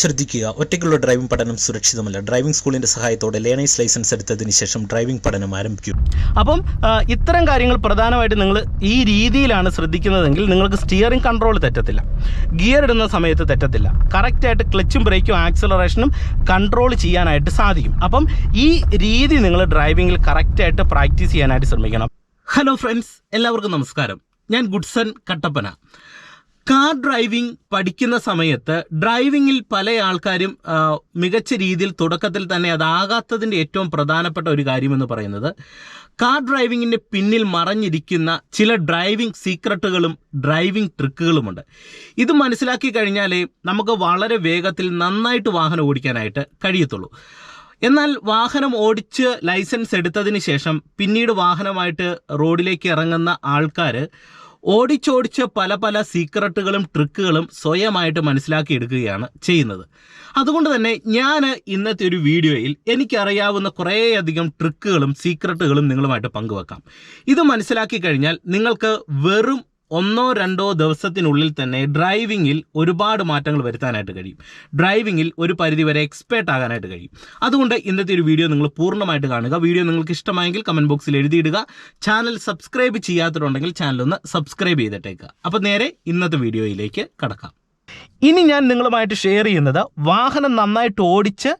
ശ്രദ്ധിക്കുക. ഒറ്റയ്ക്കുള്ള ഡ്രൈവിംഗ് പഠനം സുരക്ഷിതമല്ല. ഡ്രൈവിംഗ് സ്കൂളിന്റെ സഹായത്തോടെ ലേണേഴ്സ് ലൈസൻസ് എടുത്തതിന് ശേഷം ഡ്രൈവിംഗ് പഠനം ആരംഭിക്കും. അപ്പം ഇത്തരം കാര്യങ്ങൾ പ്രധാനമായിട്ട് നിങ്ങൾ ഈ രീതിയിലാണ് ശ്രദ്ധിക്കുന്നതെങ്കിൽ നിങ്ങൾക്ക് സ്റ്റിയറിംഗ് കൺട്രോൾ തെറ്റത്തില്ല. ഗിയർ ഇടുന്ന സമയത്ത് തെറ്റത്തില്ല. കറക്റ്റായിട്ട് ക്ലച്ചും ബ്രേക്കും ആക്സിലറേഷനും കൺട്രോൾ ചെയ്യാനായിട്ട് സാധിക്കും. അപ്പം ഈ രീതി നിങ്ങൾ ഡ്രൈവിംഗിൽ കറക്റ്റായിട്ട് പ്രാക്ടീസ് ചെയ്യാനായിട്ട് ശ്രമിക്കണം. ഹലോ ഫ്രണ്ട്സ് എല്ലാവർക്കും നമസ്കാരം. ഞാൻ ഗുഡ്സൺ കട്ടപ്പന. കാർ ഡ്രൈവിംഗ് പഠിക്കുന്ന സമയത്ത് ഡ്രൈവിങ്ങിൽ പല ആൾക്കാരും മികച്ച രീതിയിൽ തുടക്കത്തിൽ തന്നെ അതാകാത്തതിന്റെ ഏറ്റവും പ്രധാനപ്പെട്ട ഒരു കാര്യമെന്ന് പറയുന്നത് കാർ ഡ്രൈവിങ്ങിന്റെ പിന്നിൽ മറഞ്ഞിരിക്കുന്ന ചില ഡ്രൈവിംഗ് സീക്രട്ടുകളും ഡ്രൈവിംഗ് ട്രിക്കുകളുമുണ്ട് ഇത് മനസ്സിലാക്കി കഴിഞ്ഞാലേ നമുക്ക് വളരെ വേഗത്തിൽ നന്നായിട്ട് വാഹനം ഓടിക്കാനായിട്ട് കഴിയത്തുള്ളൂ. എന്നാൽ വാഹനം ഓടിച്ച് ലൈസൻസ് എടുത്തതിന് ശേഷം പിന്നീട് വാഹനമായിട്ട് റോഡിലേക്ക് ഇറങ്ങുന്ന ആൾക്കാർ ഓടിച്ചോടിച്ച് പല പല സീക്രട്ടുകളും ട്രിക്കുകളും സ്വയമായിട്ട് മനസ്സിലാക്കിയെടുക്കുകയാണ് ചെയ്യുന്നത്. അതുകൊണ്ട് തന്നെ ഞാൻ ഇന്നത്തെ ഒരു വീഡിയോയിൽ എനിക്കറിയാവുന്ന കുറേയധികം ട്രിക്കുകളും സീക്രട്ടുകളും നിങ്ങളുമായിട്ട് പങ്കുവെക്കാം. ഇത് മനസ്സിലാക്കി കഴിഞ്ഞാൽ നിങ്ങൾക്ക് വെറും ഒന്നോ രണ്ടോ ദിവസത്തിനുള്ളിൽ തന്നെ ഡ്രൈവിങ്ങിൽ ഒരുപാട് മാറ്റങ്ങൾ വരുത്താനായിട്ട് കഴിയും. ഡ്രൈവിങ്ങിൽ ഒരു പരിധിവരെ എക്സ്പേർട്ട് ആകാനായിട്ട് കഴിയും. അതുകൊണ്ട് ഇന്നത്തെ ഒരു വീഡിയോ നിങ്ങൾ പൂർണമായിട്ട് കാണുക. വീഡിയോ നിങ്ങൾക്ക് ഇഷ്ടമായെങ്കിൽ കമന്റ് ബോക്സിൽ എഴുതിയിടുക. ചാനൽ സബ്സ്ക്രൈബ് ചെയ്യാത്തതുണ്ടെങ്കിൽ ചാനൽ ഒന്ന് സബ്സ്ക്രൈബ് ചെയ്തിട്ടേക്കുക അപ്പോൾ നേരെ ഇന്നത്തെ വീഡിയോയിലേക്ക് കടക്കാം. ഇനി ഞാൻ നിങ്ങളുമായിട്ട് ഷെയർ ചെയ്യുന്നത് വാഹനം നന്നായിട്ട് ഓടിച്ച്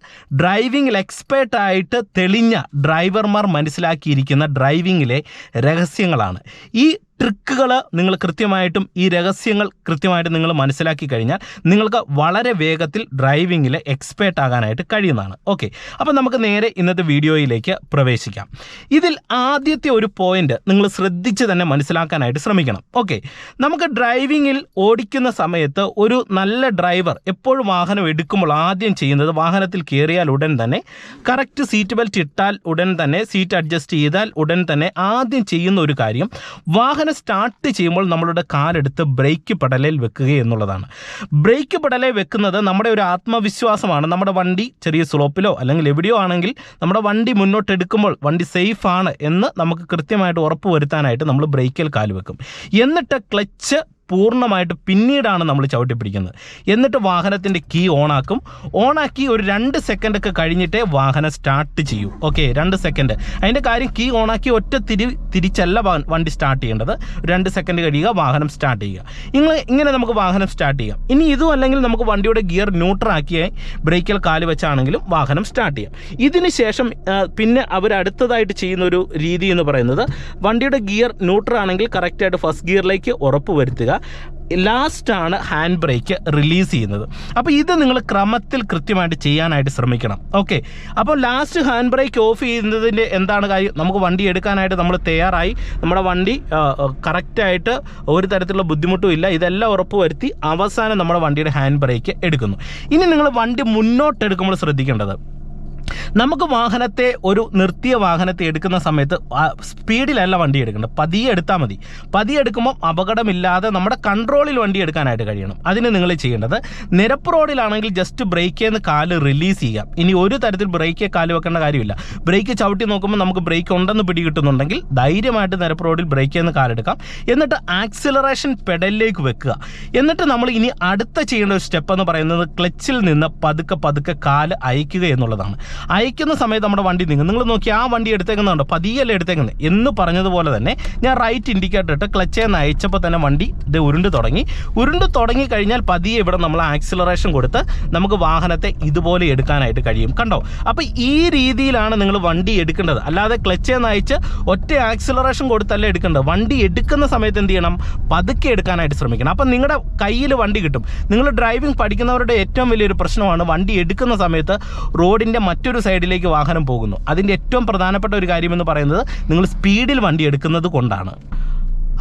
ഡ്രൈവിംഗിൽ എക്സ്പേർട്ടായിട്ട് തെളിഞ്ഞ ഡ്രൈവർമാർ മനസ്സിലാക്കിയിരിക്കുന്ന ഡ്രൈവിങ്ങിലെ രഹസ്യങ്ങളാണ്. ഈ ട്രിക്കുകൾ നിങ്ങൾ കൃത്യമായിട്ടും ഈ രഹസ്യങ്ങൾ കൃത്യമായിട്ട് നിങ്ങൾ മനസ്സിലാക്കി കഴിഞ്ഞാൽ നിങ്ങൾക്ക് വളരെ വേഗത്തിൽ ഡ്രൈവിങ്ങിൽ എക്സ്പേർട്ട് ആകാനായിട്ട് കഴിയുന്നതാണ്. ഓക്കെ. അപ്പോൾ നമുക്ക് നേരെ ഇന്നത്തെ വീഡിയോയിലേക്ക് പ്രവേശിക്കാം. ഇതിൽ ആദ്യത്തെ ഒരു പോയിന്റ് നിങ്ങൾ ശ്രദ്ധിച്ച് തന്നെ മനസ്സിലാക്കാനായിട്ട് ശ്രമിക്കണം. ഓക്കെ. നമുക്ക് ഡ്രൈവിങ്ങിൽ ഓടിക്കുന്ന സമയത്ത് ഒരു നല്ല ഡ്രൈവർ എപ്പോഴും വാഹനം എടുക്കുമ്പോൾ ആദ്യം ചെയ്യുന്നത് വാഹനത്തിൽ കയറിയാൽ ഉടൻ തന്നെ കറക്റ്റ് സീറ്റ് ബെൽറ്റ് ഇട്ടാൽ ഉടൻ തന്നെ സീറ്റ് അഡ്ജസ്റ്റ് ചെയ്താൽ ഉടൻ തന്നെ ആദ്യം ചെയ്യുന്ന ഒരു കാര്യം വാഹനം സ്റ്റാർട്ട് ചെയ്യുമ്പോൾ നമ്മളുടെ കാലെടുത്ത് ബ്രേക്ക് പെടലിൽ വെക്കുക എന്നുള്ളതാണ്. ബ്രേക്ക് പെടലിൽ വെക്കുന്നത് നമ്മുടെ ഒരു ആത്മവിശ്വാസമാണ്. നമ്മുടെ വണ്ടി ചെറിയ സ്ലോപ്പിലോ അല്ലെങ്കിൽ എവിടെയോ ആണെങ്കിൽ നമ്മുടെ വണ്ടി മുന്നോട്ട് എടുക്കുമ്പോൾ വണ്ടി സേഫ് ആണ് എന്ന് നമുക്ക് കൃത്യമായിട്ട് ഉറപ്പ് വരുത്താനായിട്ട് നമ്മൾ ബ്രേക്കിൽ കാൽ വെക്കും. എന്നിട്ട് ക്ലച്ച് പൂർണമായിട്ട് പിന്നീടാണ് നമ്മൾ ചവിട്ടി പിടിക്കുന്നത് എന്നിട്ട് വാഹനത്തിന്റെ കീ ഓണാക്കും. ഓണാക്കി ഒരു രണ്ട് സെക്കൻഡൊക്കെ കഴിഞ്ഞിട്ടേ വാഹനം സ്റ്റാർട്ട് ചെയ്യൂ. ഓക്കെ രണ്ട് സെക്കൻഡ് അതിന്റെ കാര്യം കീ ഓണാക്കി ഒറ്റ തിരി തിരിച്ചല്ല വണ്ടി സ്റ്റാർട്ട് ചെയ്യേണ്ടത്. രണ്ട് സെക്കൻഡ് കഴിയുക വാഹനം സ്റ്റാർട്ട് ചെയ്യുക. ഇങ്ങനെ ഇങ്ങനെ നമുക്ക് വാഹനം സ്റ്റാർട്ട് ചെയ്യാം. ഇനി ഇതും അല്ലെങ്കിൽ നമുക്ക് വണ്ടിയുടെ ഗിയർ ന്യൂട്രാക്കിയായി ബ്രേക്കിൽ കാൽ വെച്ചാണെങ്കിലും വാഹനം സ്റ്റാർട്ട് ചെയ്യാം. ഇതിന് ശേഷം പിന്നെ അവർ അടുത്തതായിട്ട് ചെയ്യുന്ന ഒരു രീതി എന്ന് പറയുന്നത് വണ്ടിയുടെ ഗിയർ ന്യൂട്രൽ ആണെങ്കിൽ കറക്റ്റായിട്ട് ഫസ്റ്റ് ഗിയറിലേക്ക് ഉറപ്പ് വരുത്തുക. ലാസ്റ്റാണ് ഹാൻഡ് ബ്രേക്ക് റിലീസ് ചെയ്യുന്നത്. അപ്പോൾ ഇത് നിങ്ങൾ ക്രമത്തിൽ കൃത്യമായിട്ട് ചെയ്യാനായിട്ട് ശ്രമിക്കണം. ഓക്കെ അപ്പോൾ ലാസ്റ്റ് ഹാൻഡ് ബ്രേക്ക് ഓഫ് ചെയ്യുന്നതിന്റെ എന്താണ് കാര്യം? നമുക്ക് വണ്ടി എടുക്കാനായിട്ട് നമ്മൾ തയ്യാറായി. നമ്മുടെ വണ്ടി കറക്റ്റായിട്ട് ഒരു തരത്തിലുള്ള ബുദ്ധിമുട്ടും ഇല്ല. ഇതെല്ലാം ഉറപ്പുവരുത്തി അവസാനം നമ്മുടെ വണ്ടിയുടെ ഹാൻഡ് ബ്രേക്ക് എടുക്കുന്നു. ഇനി നിങ്ങൾ വണ്ടി മുന്നോട്ട് എടുക്കുമ്പോൾ ശ്രദ്ധിക്കേണ്ടത് നമുക്ക് വാഹനത്തെ ഒരു നിർത്തിയ വാഹനത്തെ എടുക്കുന്ന സമയത്ത് സ്പീഡിലല്ല വണ്ടി എടുക്കേണ്ടത്. പതിയെ എടുത്താൽ മതി. പതിയെ എടുക്കുമ്പോൾ അപകടമില്ലാതെ നമ്മുടെ കൺട്രോളിൽ വണ്ടി എടുക്കാനായിട്ട് കഴിയണം. അതിന് നിങ്ങൾ ചെയ്യേണ്ടത് നിരപ്പ് റോഡിലാണെങ്കിൽ ജസ്റ്റ് ബ്രേക്കിൽ നിന്ന് കാൽ റിലീസ് ചെയ്യാം. ഇനി ഒരു തരത്തിൽ ബ്രേക്കിൽ കാൽ വെക്കേണ്ട കാര്യമില്ല. ബ്രേക്ക് ചവിട്ടി നോക്കുമ്പോൾ നമുക്ക് ബ്രേക്ക് ഉണ്ടെന്ന് പിടികിട്ടുന്നുണ്ടെങ്കിൽ ധൈര്യമായിട്ട് നിരപ്പ് റോഡിൽ ബ്രേക്കിൽ നിന്ന് കാലെടുക്കാം. എന്നിട്ട് ആക്സിലറേഷൻ പെഡലിലേക്ക് വെക്കുക. എന്നിട്ട് നമ്മൾ ഇനി അടുത്ത ചെയ്യേണ്ട ഒരു സ്റ്റെപ്പ് എന്ന് പറയുന്നത് ക്ലച്ചിൽ നിന്ന് പതുക്കെ പതുക്കെ കാൽ അയക്കുക എന്നുള്ളതാണ്. അയക്കുന്ന സമയത്ത് നമ്മുടെ വണ്ടി നീങ്ങും. നിങ്ങൾ നോക്കി ആ വണ്ടി എടുത്തേക്കുന്നുണ്ടോ പതിയല്ലേ എടുത്തേക്കുന്നത്? എന്ന് പറഞ്ഞതുപോലെ തന്നെ ഞാൻ റൈറ്റ് ഇൻഡിക്കേറ്റർ ഇട്ട് ക്ലച്ചേ അയച്ചപ്പോൾ തന്നെ വണ്ടി ഇത് ഉരുണ്ട് തുടങ്ങി. ഉരുണ്ട് തുടങ്ങി കഴിഞ്ഞാൽ പതിയെ ഇവിടെ നമ്മൾ ആക്സിലറേഷൻ കൊടുത്ത് നമുക്ക് വാഹനത്തെ ഇതുപോലെ എടുക്കാനായിട്ട് കഴിയും. കണ്ടോ? അപ്പോൾ ഈ രീതിയിലാണ് നിങ്ങൾ വണ്ടി എടുക്കേണ്ടത്. അല്ലാതെ ക്ലച്ചേ നിന്ന് അയച്ച് ഒറ്റ ആക്സിലറേഷൻ കൊടുത്തല്ല എടുക്കേണ്ടത്. വണ്ടി എടുക്കുന്ന സമയത്ത് എന്ത് ചെയ്യണം? പതുക്കെ എടുക്കാനായിട്ട് ശ്രമിക്കണം. അപ്പം നിങ്ങളുടെ കയ്യിൽ വണ്ടി കിട്ടും. നിങ്ങൾ ഡ്രൈവിംഗ് പഠിക്കുന്നവരുടെ ഏറ്റവും വലിയൊരു പ്രശ്നമാണ് വണ്ടി എടുക്കുന്ന സമയത്ത് റോഡിന്റെ മറ്റൊരു സൈഡിലേക്ക് വാഹനം പോകുന്നു. അതിന്റെ ഏറ്റവും പ്രധാനപ്പെട്ട ഒരു കാര്യമെന്ന് പറയുന്നത് നിങ്ങൾ സ്പീഡിൽ വണ്ടി എടുക്കുന്നത് കൊണ്ടാണ്.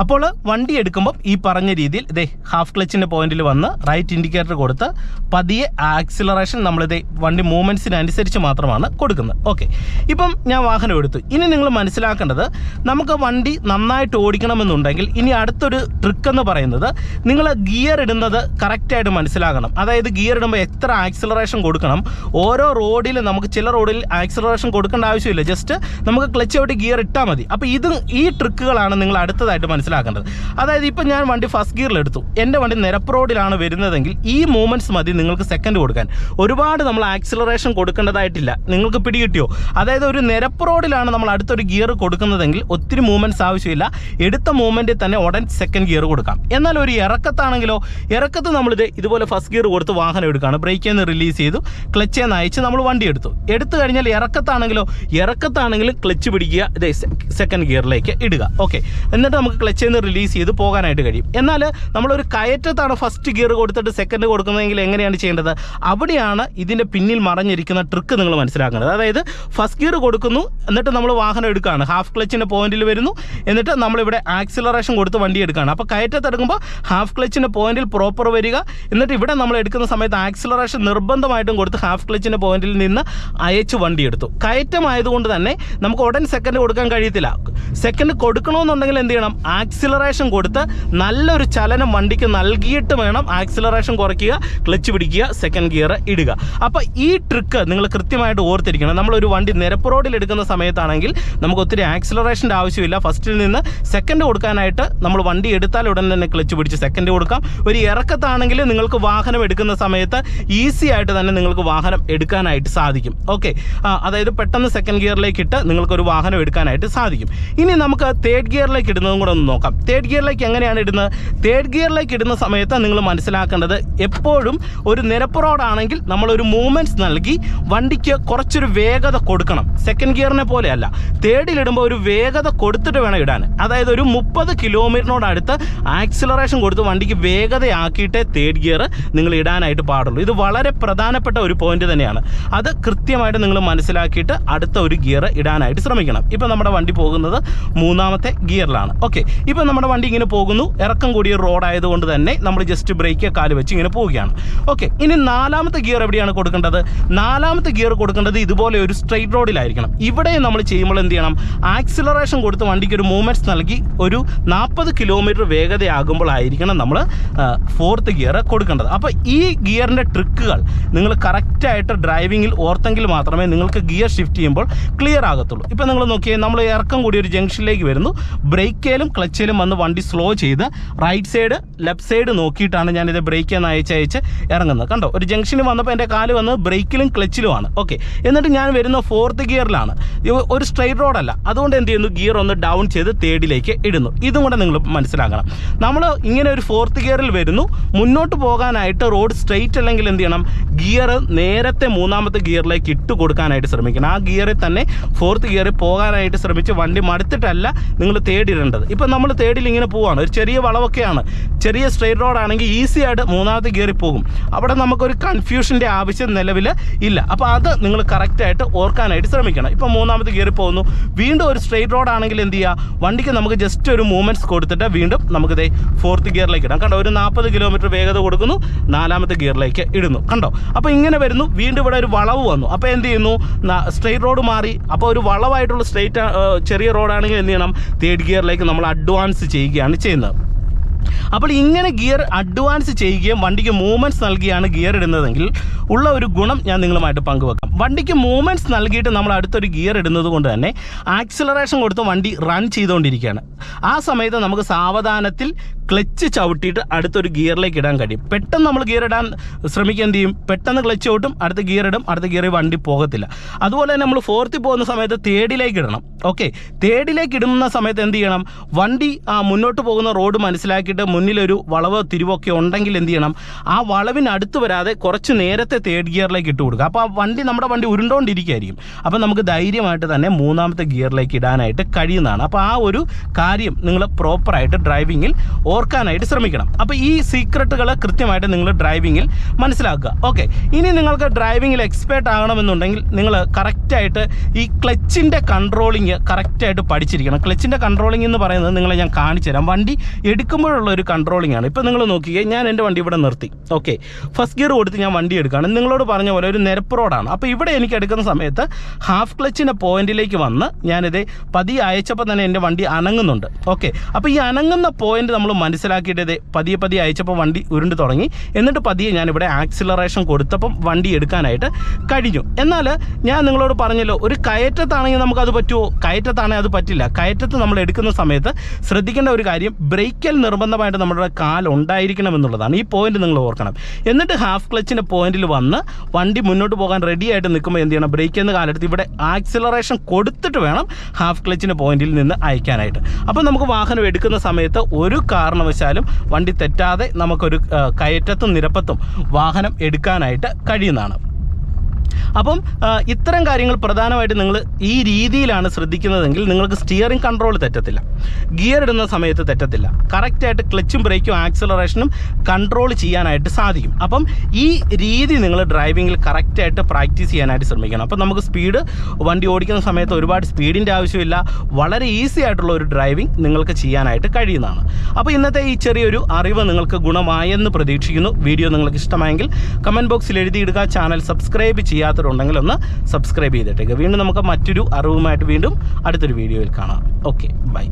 അപ്പോൾ വണ്ടി എടുക്കുമ്പോൾ ഈ പറഞ്ഞ രീതിയിൽ ഇതേ ഹാഫ് ക്ലച്ചിന്റെ പോയിന്റിൽ വന്ന് റൈറ്റ് ഇൻഡിക്കേറ്റർ കൊടുത്ത് പതിയെ ആക്സിലറേഷൻ നമ്മളിതേ വണ്ടി മൂവ്മെന്റ്സിനനുസരിച്ച് മാത്രമാണ് കൊടുക്കുന്നത്. ഓക്കെ ഇപ്പം ഞാൻ വാഹനം എടുത്തു. ഇനി നിങ്ങൾ മനസ്സിലാക്കേണ്ടത് നമുക്ക് വണ്ടി നന്നായിട്ട് ഓടിക്കണമെന്നുണ്ടെങ്കിൽ ഇനി അടുത്തൊരു ട്രിക്ക് എന്ന് പറയുന്നത് നിങ്ങൾ ഗിയർ ഇടുന്നത് കറക്റ്റായിട്ട് മനസ്സിലാക്കണം അതായത് ഗിയർ ഇടുമ്പോൾ എത്ര ആക്സിലറേഷൻ കൊടുക്കണം. ഓരോ റോഡിൽ നമുക്ക് ചില റോഡിൽ ആക്സിലറേഷൻ കൊടുക്കേണ്ട ആവശ്യമില്ല. ജസ്റ്റ് നമുക്ക് ക്ലച്ച് ഔട്ട് ഗിയർ ഇട്ടാൽ മതി. അപ്പോൾ ഇത് ഈ ട്രിക്കുകളാണ് നിങ്ങൾ അടുത്തതായിട്ട് മനസ്സിലാക്കുന്നത് മനസ്സിലാക്കേണ്ടത്. അതായത് ഇപ്പം ഞാൻ വണ്ടി ഫസ്റ്റ് ഗിയറിലെടുത്തു എന്റെ വണ്ടി നിരപ്പ് റോഡിലാണ് വരുന്നതെങ്കിൽ ഈ മൂവ്മെന്റ്സ് മതി നിങ്ങൾക്ക് സെക്കൻഡ് കൊടുക്കാൻ. ഒരുപാട് നമ്മൾ ആക്സിലറേഷൻ കൊടുക്കേണ്ടതായിട്ടില്ല. നിങ്ങൾക്ക് പിടികിട്ടിയോ? അതായത് ഒരു നിരപ്പ് റോഡിലാണ് നമ്മൾ അടുത്തൊരു ഗിയർ കൊടുക്കുന്നതെങ്കിൽ ഒത്തിരി മൂവ്മെന്റ്സ് ആവശ്യമില്ല. എടുത്ത മൂവ്മെന്റിൽ തന്നെ ഉടൻ സെക്കൻഡ് ഗിയർ കൊടുക്കാം. എന്നാൽ ഒരു ഇറക്കത്താണെങ്കിലോ ഇറക്കത്ത് നമ്മളിത് ഇതുപോലെ ഫസ്റ്റ് ഗിയർ കൊടുത്ത് വാഹനം എടുക്കുകയാണ്. ബ്രേക്കിൽ നിന്ന് റിലീസ് ചെയ്തു. ക്ലച്ചിൽ നിന്ന് അയച്ച് നമ്മൾ വണ്ടി എടുത്തു. എടുത്തു കഴിഞ്ഞാൽ ഇറക്കത്താണെങ്കിലോ ഇറക്കത്താണെങ്കിൽ ക്ലച്ച് പിടിക്കുക ഇതേ സെക്കൻഡ് ഗിയറിലേക്ക് ഇടുക. ഓക്കെ എന്നിട്ട് നമുക്ക് ക്ലച്ചിൽ റിലീസ് ചെയ്ത് പോകാനായിട്ട് കഴിയും. എന്നാൽ നമ്മളൊരു കയറ്റത്താണ് ഫസ്റ്റ് ഗിയർ കൊടുത്തിട്ട് സെക്കൻഡ് കൊടുക്കുന്നതെങ്കിൽ എങ്ങനെയാണ് ചെയ്യേണ്ടത്? അവിടെയാണ് ഇതിന്റെ പിന്നിൽ മറഞ്ഞിരിക്കുന്ന ട്രിക്ക് നിങ്ങൾ മനസ്സിലാക്കേണ്ടത്. അതായത് ഫസ്റ്റ് ഗിയർ കൊടുക്കുന്നു എന്നിട്ട് നമ്മൾ വാഹനം എടുക്കുകയാണ്. ഹാഫ് ക്ലച്ചിന്റെ പോയിന്റിൽ വരുന്നു എന്നിട്ട് നമ്മളിവിടെ ആക്സിലറേഷൻ കൊടുത്ത് വണ്ടി എടുക്കുകയാണ്. അപ്പോൾ കയറ്റത്ത് എടുക്കുമ്പോൾ ഹാഫ് ക്ലച്ചിന്റെ പോയിന്റിൽ പ്രോപ്പർ വരിക എന്നിട്ട് ഇവിടെ നമ്മൾ എടുക്കുന്ന സമയത്ത് ആക്സിലറേഷൻ നിർബന്ധമായിട്ടും കൊടുത്ത് ഹാഫ് ക്ലച്ചിന്റെ പോയിന്റിൽ നിന്ന് അയച്ച് വണ്ടി എടുത്തു. കയറ്റമായതുകൊണ്ട് തന്നെ നമുക്ക് ഉടൻ സെക്കൻഡ് കൊടുക്കാൻ കഴിയത്തില്ല. സെക്കൻഡ് കൊടുക്കണമെന്നുണ്ടെങ്കിൽ എന്ത് ചെയ്യണം? ആക്സിലറേഷൻ കൊടുത്ത് നല്ലൊരു ചലനം വണ്ടിക്ക് നൽകിയിട്ട് വേണം ആക്സിലറേഷൻ കുറയ്ക്കുക ക്ലച്ച് പിടിക്കുക സെക്കൻഡ് ഗിയർ ഇടുക. അപ്പോൾ ഈ ട്രിക്ക് നിങ്ങൾ കൃത്യമായിട്ട് ഓർത്തിരിക്കണം. നമ്മളൊരു വണ്ടി നിരപ്പ് റോഡിൽ എടുക്കുന്ന സമയത്താണെങ്കിൽ നമുക്ക് ഒത്തിരി ആക്സിലറേഷന്റെ ആവശ്യമില്ല. ഫസ്റ്റിൽ നിന്ന് സെക്കൻഡ് കൊടുക്കാനായിട്ട് നമ്മൾ വണ്ടി എടുത്താൽ ഉടൻ തന്നെ ക്ലച്ച് പിടിച്ച് സെക്കൻഡ് കൊടുക്കാം. ഒരു ഇറക്കത്താണെങ്കിൽ നിങ്ങൾക്ക് വാഹനം എടുക്കുന്ന സമയത്ത് ഈസി ആയിട്ട് തന്നെ നിങ്ങൾക്ക് വാഹനം എടുക്കാനായിട്ട് സാധിക്കും. ഓക്കെ അതായത് പെട്ടെന്ന് സെക്കൻഡ് ഗിയറിലേക്ക് ഇട്ട് നിങ്ങൾക്കൊരു വാഹനം എടുക്കാനായിട്ട് സാധിക്കും. ഇനി നമുക്ക് തേർഡ് ഗിയറിലേക്ക് ഇടുന്നതും കൂടെ ഒന്ന് നോക്കാം. തേർഡ് ഗിയറിലേക്ക് എങ്ങനെയാണ് ഇടുന്നത്? തേർഡ് ഗിയറിലേക്ക് ഇടുന്ന സമയത്ത് നിങ്ങൾ മനസ്സിലാക്കേണ്ടത് എപ്പോഴും ഒരു നിരപ്പ് റോഡാണെങ്കിൽ നമ്മളൊരു മൂവ്മെന്റ്സ് നൽകി വണ്ടിക്ക് കുറച്ചൊരു വേഗത കൊടുക്കണം. സെക്കൻഡ് ഗിയറിനെ പോലെയല്ല. തേർഡിലിടുമ്പോൾ ഒരു വേഗത കൊടുത്തിട്ട് വേണം ഇടാൻ. അതായത് ഒരു മുപ്പത് കിലോമീറ്ററിനോടടുത്ത് ആക്സിലറേഷൻ കൊടുത്ത് വണ്ടിക്ക് വേഗതയാക്കിയിട്ടേ തേർഡ് ഗിയർ നിങ്ങൾ ഇടാനായിട്ട് പാടുള്ളൂ. ഇത് വളരെ പ്രധാനപ്പെട്ട ഒരു പോയിന്റ് തന്നെയാണ്. അത് കൃത്യമായിട്ട് നിങ്ങൾ മനസ്സിലാക്കിയിട്ട് അടുത്ത ഒരു ഗിയർ ഇടാനായിട്ട് ശ്രമിക്കണം. ഇപ്പം നമ്മുടെ വണ്ടി പോകുന്നത് മൂന്നാമത്തെ ഗിയറിലാണ് ഓക്കെ ഇപ്പം നമ്മുടെ വണ്ടി ഇങ്ങനെ പോകുന്നു. ഇറക്കം കൂടിയ റോഡ് ആയതുകൊണ്ട് തന്നെ നമ്മൾ ജസ്റ്റ് ബ്രേക്ക് കാൽ വെച്ച് ഇങ്ങനെ പോവുകയാണ്. ഓക്കെ ഇനി നാലാമത്തെ ഗിയർ എവിടെയാണ് കൊടുക്കേണ്ടത്? നാലാമത്തെ ഗിയർ കൊടുക്കേണ്ടത് ഇതുപോലെ ഒരു സ്ട്രെയിറ്റ് റോഡിലായിരിക്കണം ഇവിടെ നമ്മൾ ചെയ്യുമ്പോൾ എന്ത് ചെയ്യണം? ആക്സിലറേഷൻ കൊടുത്ത് വണ്ടിക്ക് ഒരു മൂവ്മെന്റ്സ് നൽകി ഒരു നാൽപ്പത് കിലോമീറ്റർ വേഗതയാകുമ്പോഴായിരിക്കണം നമ്മൾ ഫോർത്ത് ഗിയർ കൊടുക്കേണ്ടത്. അപ്പോൾ ഈ ഗിയറിന്റെ ട്രിക്കുകൾ നിങ്ങൾ കറക്റ്റായിട്ട് ഡ്രൈവിങ്ങിൽ ഓർത്തെങ്കിൽ മാത്രമേ നിങ്ങൾക്ക് ഗിയർ ഷിഫ്റ്റ് ചെയ്യുമ്പോൾ ക്ലിയർ ആകത്തുള്ളൂ. ഇപ്പോൾ നിങ്ങൾ നോക്കിയാൽ നമ്മൾ ഇറക്കം കൂടി ഒരു ജംഗ്ഷനിലേക്ക് വരുന്നു. ബ്രേക്കേലും ക്ലച്ചിലും വന്ന് വണ്ടി സ്ലോ ചെയ്ത് റൈറ്റ് സൈഡ് ലെഫ്റ്റ് സൈഡ് നോക്കിയിട്ടാണ് ഞാനിത് ബ്രേക്കിൽ നിന്ന് അയച്ച് അയച്ച് ഇറങ്ങുന്നത്. കണ്ടോ? ഒരു ജംഗ്ഷനിൽ വന്നപ്പോൾ എന്റെ കാൽ വന്ന് ബ്രേക്കിലും ക്ലച്ചിലുമാണ് ഓക്കെ എന്നിട്ട് ഞാൻ വരുന്ന ഫോർത്ത് ഗിയറിലാണ് ഒരു സ്ട്രെയിറ്റ് റോഡല്ല അതുകൊണ്ട് എന്ത് ചെയ്യുന്നു? ഗിയർ ഒന്ന് ഡൗൺ ചെയ്ത് തേർഡിലേക്ക് ഇടുന്നു. ഇതും കൂടെ നിങ്ങൾ മനസ്സിലാക്കണം. നമ്മൾ ഇങ്ങനെ ഒരു ഫോർത്ത് ഗിയറിൽ വരുന്നു. മുന്നോട്ട് പോകാനായിട്ട് റോഡ് സ്ട്രെയിറ്റ് അല്ലെങ്കിൽ എന്ത് ചെയ്യണം? ഗിയർ നേരത്തെ മൂന്നാമത്തെ ഗിയറിലേക്ക് ഇട്ട് കൊടുക്കാനായിട്ട് ശ്രമിക്കണം. ആ ഗിയറിൽ തന്നെ ഫോർത്ത് ഗിയറിൽ പോകാനായിട്ട് ശ്രമിച്ച് വണ്ടി മടുത്തിട്ടല്ല നിങ്ങൾ തേടിയിടേണ്ടത് ഇപ്പം നമ്മൾ തേടിൽ ഇങ്ങനെ പോവാണ്. ഒരു ചെറിയ വളവൊക്കെയാണ്. ചെറിയ സ്ട്രെയിറ്റ് റോഡാണെങ്കിൽ ഈസി ആയിട്ട് മൂന്നാമത്തെ കയറി പോകും. അവിടെ നമുക്കൊരു കൺഫ്യൂഷന്റെ ആവശ്യം നിലവിൽ ഇല്ല. അപ്പോൾ അത് നിങ്ങൾ കറക്റ്റായിട്ട് ഓർക്കാനായിട്ട് ശ്രമിക്കണം. ഇപ്പം മൂന്നാമത്തെ കയറി പോകുന്നു. വീണ്ടും ഒരു സ്ട്രെയിറ്റ് റോഡാണെങ്കിൽ എന്ത് ചെയ്യുക വണ്ടിക്ക് നമുക്ക് ജസ്റ്റ് ഒരു മൂവ്മെന്റ്സ് കൊടുത്തിട്ട് വീണ്ടും നമുക്ക് ഇതേ ഫോർത്ത് ഗിയറിലേക്ക് ഇടാം. കണ്ടോ? ഒരു നാൽപ്പത് കിലോമീറ്റർ വേഗത കൊടുക്കുന്നു. നാലാമത്തെ ഗിയറിലേക്ക് ഇടുന്നു. കണ്ടോ? അപ്പോൾ ഇങ്ങനെ വരുന്നു. വീണ്ടും ഇവിടെ ഒരു വളവ് വന്നു. അപ്പോൾ എന്ത് ചെയ്യുന്നു? സ്ട്രെയിറ്റ് റോഡ് മാറി. അപ്പോൾ ഒരു വളവായിട്ടുള്ള സ്ട്രെയിറ്റ് ചെറിയ റോഡാണെങ്കിൽ എന്ത് ചെയ്യണം? തേർഡ് ഗിയറിലേക്ക് നമ്മൾ അഡ്വാൻസ് ചെയ്യുകയാണ് ചെയ്യുന്നത്. അപ്പോൾ ഇങ്ങനെ ഗിയർ അഡ്വാൻസ് ചെയ്യുകയും വണ്ടിക്ക് മൂവ്മെന്റ്സ് നൽകിയാണ് ഗിയർ ഇടുന്നതെങ്കിൽ ഉള്ള ഒരു ഗുണം ഞാൻ നിങ്ങളുമായിട്ട് പങ്കുവെക്കാം. വണ്ടിക്ക് മൂവ്മെന്റ്സ് നൽകിയിട്ട് നമ്മൾ അടുത്തൊരു ഗിയർ ഇടുന്നത് കൊണ്ട് തന്നെ ആക്സിലറേഷൻ കൊടുത്ത് വണ്ടി റൺ ചെയ്തുകൊണ്ടിരിക്കുകയാണ്. ആ സമയത്ത് നമുക്ക് സാവധാനത്തിൽ ക്ലച്ച് ചവിട്ടിയിട്ട് അടുത്തൊരു ഗിയറിലേക്ക് ഇടാൻ കഴിയും. പെട്ടെന്ന് നമ്മൾ ഗിയർ ഇടാൻ ശ്രമിക്കുക എന്ത് ചെയ്യും? പെട്ടെന്ന് ക്ലച്ച് ചവിട്ടും അടുത്ത ഗിയർ ഇടും അടുത്ത ഗിയറിൽ വണ്ടി പോകത്തില്ല. അതുപോലെ തന്നെ നമ്മൾ ഫോർത്തിൽ പോകുന്ന സമയത്ത് തേർഡിലേക്ക് ഇടണം. ഓക്കെ? തേർഡിലേക്ക് ഇടുന്ന സമയത്ത് എന്ത് ചെയ്യണം? വണ്ടി മുന്നോട്ട് പോകുന്ന റോഡ് മനസ്സിലാക്കിയിട്ട് മുന്നിലൊരു വളവ് തിരിവൊക്കെ ഉണ്ടെങ്കിൽ എന്ത് ചെയ്യണം? ആ വളവിന് അടുത്ത് വരാതെ കുറച്ച് നേരത്തെ തേർഡ് ഗിയറിലേക്ക് ഇട്ട് കൊടുക്കുക. അപ്പോൾ ആ വണ്ടി നമ്മുടെ വണ്ടി ഉരുണ്ടോണ്ടിരിക്കുകയായിരിക്കും. അപ്പോൾ നമുക്ക് ധൈര്യമായിട്ട് തന്നെ മൂന്നാമത്തെ ഗിയറിലേക്ക് ഇടാനായിട്ട് കഴിയുന്നതാണ്. അപ്പോൾ ആ ഒരു കാര്യം നിങ്ങൾ പ്രോപ്പറായിട്ട് ഡ്രൈവിങ്ങിൽ ഓർക്കാനായിട്ട് ശ്രമിക്കണം. അപ്പോൾ ഈ സീക്രട്ടുകൾ കൃത്യമായിട്ട് നിങ്ങൾ ഡ്രൈവിങ്ങിൽ മനസ്സിലാക്കുക. ഓക്കെ ഇനി നിങ്ങൾക്ക് ഡ്രൈവിങ്ങിൽ എക്സ്പേർട്ട് ആകണമെന്നുണ്ടെങ്കിൽ നിങ്ങൾ കറക്റ്റായിട്ട് ഈ ക്ലച്ചിന്റെ കൺട്രോളിങ് കറക്റ്റായിട്ട് പഠിച്ചിരിക്കണം. ക്ലച്ചിന്റെ കൺട്രോളിങ് എന്ന് പറയുന്നത് നിങ്ങളെ ഞാൻ കാണിച്ചു തരാം വണ്ടി എടുക്കുമ്പോഴുള്ള ഒരു കൺട്രോളിംഗ് ആണ്. ഇപ്പോൾ നിങ്ങൾ നോക്കിയേ ഞാൻ എന്റെ വണ്ടി ഇവിടെ നിർത്തി. ഓക്കെ ഫസ്റ്റ് ഗിയർ കൊടുത്ത് ഞാൻ വണ്ടി എടുക്കുകയാണ്. നിങ്ങളോട് പറഞ്ഞ പോലെ ഒരു നിരപ്പ് റോഡാണ് അപ്പോൾ ഇവിടെ എനിക്ക് എടുക്കുന്ന സമയത്ത് ഹാഫ് ക്ലച്ചിന്റെ പോയിന്റിലേക്ക് വന്ന് ഞാനിത് പതിയെ അയച്ചപ്പോൾ തന്നെ എന്റെ വണ്ടി അനങ്ങുന്നുണ്ട്. ഓക്കെ അപ്പോൾ ഈ അനങ്ങുന്ന പോയിന്റ് നമ്മൾ മനസ്സിലാക്കിയിട്ട് പതിയെ പതിയെ അയച്ചപ്പോൾ വണ്ടി ഉരുണ്ട് തുടങ്ങി. എന്നിട്ട് പതിയെ ഞാനിവിടെ ആക്സിലറേഷൻ കൊടുത്തപ്പം വണ്ടി എടുക്കാനായിട്ട് കഴിഞ്ഞു. എന്നാൽ ഞാൻ നിങ്ങളോട് പറഞ്ഞല്ലോ ഒരു കയറ്റത്താണെങ്കിൽ നമുക്കത് പറ്റുമോ കയറ്റത്താണെങ്കിൽ അത് പറ്റില്ല. കയറ്റത്ത് നമ്മൾ എടുക്കുന്ന സമയത്ത് ശ്രദ്ധിക്കേണ്ട ഒരു കാര്യം ബ്രേക്കൽ നിർബന്ധമായിട്ട് നമ്മുടെ കാൽ ഉണ്ടായിരിക്കണം എന്നുള്ളതാണ് ഈ പോയിന്റ് നിങ്ങൾ ഓർക്കണം. എന്നിട്ട് ഹാഫ് ക്ലച്ചിന്റെ പോയിന്റിൽ വന്ന് വണ്ടി മുന്നോട്ട് പോകാൻ റെഡി ആയിട്ട് നിൽക്കുമ്പോൾ എന്ത് ചെയ്യണം? ബ്രേക്ക് എന്ന് കാലെടുത്ത് ഇവിടെ ആക്സിലറേഷൻ കൊടുത്തിട്ട് വേണം ഹാഫ് ക്ലച്ചിന്റെ പോയിന്റിൽ നിന്ന് അയക്കാനായിട്ട്. അപ്പോൾ നമുക്ക് വാഹനം എടുക്കുന്ന സമയത്ത് ഒരു കാരണവശാലും വണ്ടി തെറ്റാതെ നമുക്കൊരു കയറ്റത്തും നിരപ്പത്തും വാഹനം എടുക്കാനായിട്ട് കഴിയുന്നതാണ്. അപ്പം ഇത്തരം കാര്യങ്ങൾ പ്രധാനമായിട്ട് നിങ്ങൾ ഈ രീതിയിലാണ് ശ്രദ്ധിക്കുന്നതെങ്കിൽ നിങ്ങൾക്ക് സ്റ്റിയറിംഗ് കൺട്രോൾ തെറ്റത്തില്ല. ഗിയർ ഇടുന്ന സമയത്ത് തെറ്റത്തില്ല. കറക്റ്റായിട്ട് ക്ലച്ചും ബ്രേക്കും ആക്സലറേഷനും കൺട്രോൾ ചെയ്യാനായിട്ട് സാധിക്കും. അപ്പം ഈ രീതി നിങ്ങൾ ഡ്രൈവിങ്ങിൽ കറക്റ്റായിട്ട് പ്രാക്ടീസ് ചെയ്യാനായിട്ട് ശ്രമിക്കണം. അപ്പം നമുക്ക് സ്പീഡ് വണ്ടി ഓടിക്കുന്ന സമയത്ത് ഒരുപാട് സ്പീഡിന്റെ ആവശ്യമില്ല. വളരെ ഈസി ആയിട്ടുള്ള ഒരു ഡ്രൈവിംഗ് നിങ്ങൾക്ക് ചെയ്യാനായിട്ട് കഴിയുന്നതാണ്. അപ്പോൾ ഇന്നത്തെ ഈ ചെറിയൊരു അറിവ് നിങ്ങൾക്ക് ഗുണമായെന്ന് പ്രതീക്ഷിക്കുന്നു. വീഡിയോ നിങ്ങൾക്ക് ഇഷ്ടമായെങ്കിൽ കമന്റ് ബോക്സിൽ എഴുതിയിടുക. ചാനൽ സബ്സ്ക്രൈബ് ചെയ്യാത്തവരുണ്ടെങ്കിൽ ഒന്ന് സബ്സ്ക്രൈബ് ചെയ്തിട്ടേക്ക്. വീണ്ടും നമുക്ക് മറ്റൊരു അറിവുമായിട്ട് വീണ്ടും അടുത്തൊരു വീഡിയോയിൽ കാണാം. Okay bye